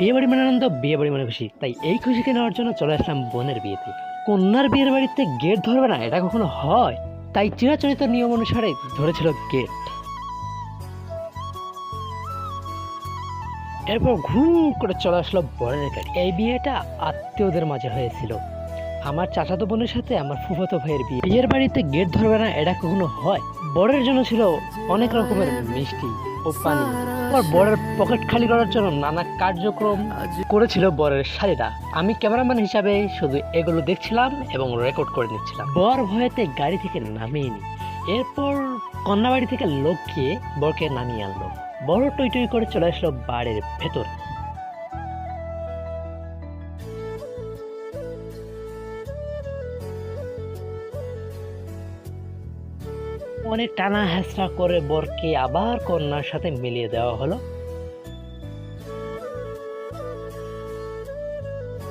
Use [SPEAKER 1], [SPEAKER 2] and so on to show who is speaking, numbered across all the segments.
[SPEAKER 1] বিয়ে বাড়ি মানে আনন্দ, বিয়ে বাড়ি মানে খুশি। তাই এই খুশিকে নেওয়ার জন্য চলে আসলাম বোনের বিয়েতে। কন্যার বিয়ের বাড়িতে গেট ধরবে না, এটা কখনো হয়? তাই চিরাচরিত নিয়ম অনুসারে ধরেছিল গেট। এরপর ঘুম করে চলে আসলো বরের গাড়ি। এই বিয়েটা আত্মীয়দের মাঝে হয়েছিল। আমার চাচাতো বোনের সাথে আমার ফুফাতো ভাইয়ের বিয়ে। বিয়ের বাড়িতে গেট ধরবে না, এটা কখনো হয়? বরের জন্য ছিল অনেক রকমের মিষ্টি ও পানি। আর বরের পকেট খালি করার জন্য নানা কার্যক্রম করেছিল বরের শাড়িরা। আমি ক্যামেরাম্যান হিসাবে শুধু এগুলো দেখছিলাম এবং রেকর্ড করে নিচ্ছিলাম। বর ভয়েতে গাড়ি থেকে নামিয়ে নি। এরপর কন্যাবাড়ি থেকে লোককে বরকে নামিয়ে আনলো। বড় টই টই করে চলে আসলো বাড়ির ভেতর। অনেক টানা হেঁচড়া করে বরকে আবার কন্যার সাথে মিলিয়ে দেওয়া হলো।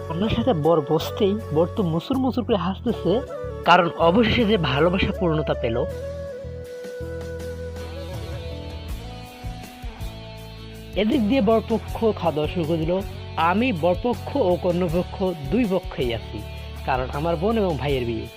[SPEAKER 1] কন্যার সাথে বর বসতেই বর তো মুসুর মুসুর করে হাসতেছে, কারণ অবশেষে যে ভালোবাসা পূর্ণতা পেল। এদিক দিয়ে বরপক্ষ খাওয়া শুরু করে দিল। আমি বরপক্ষ ও কন্যাপক্ষ দুই পক্ষেই আছি, কারণ আমার বোন এবং ভাইয়ের বিয়ে।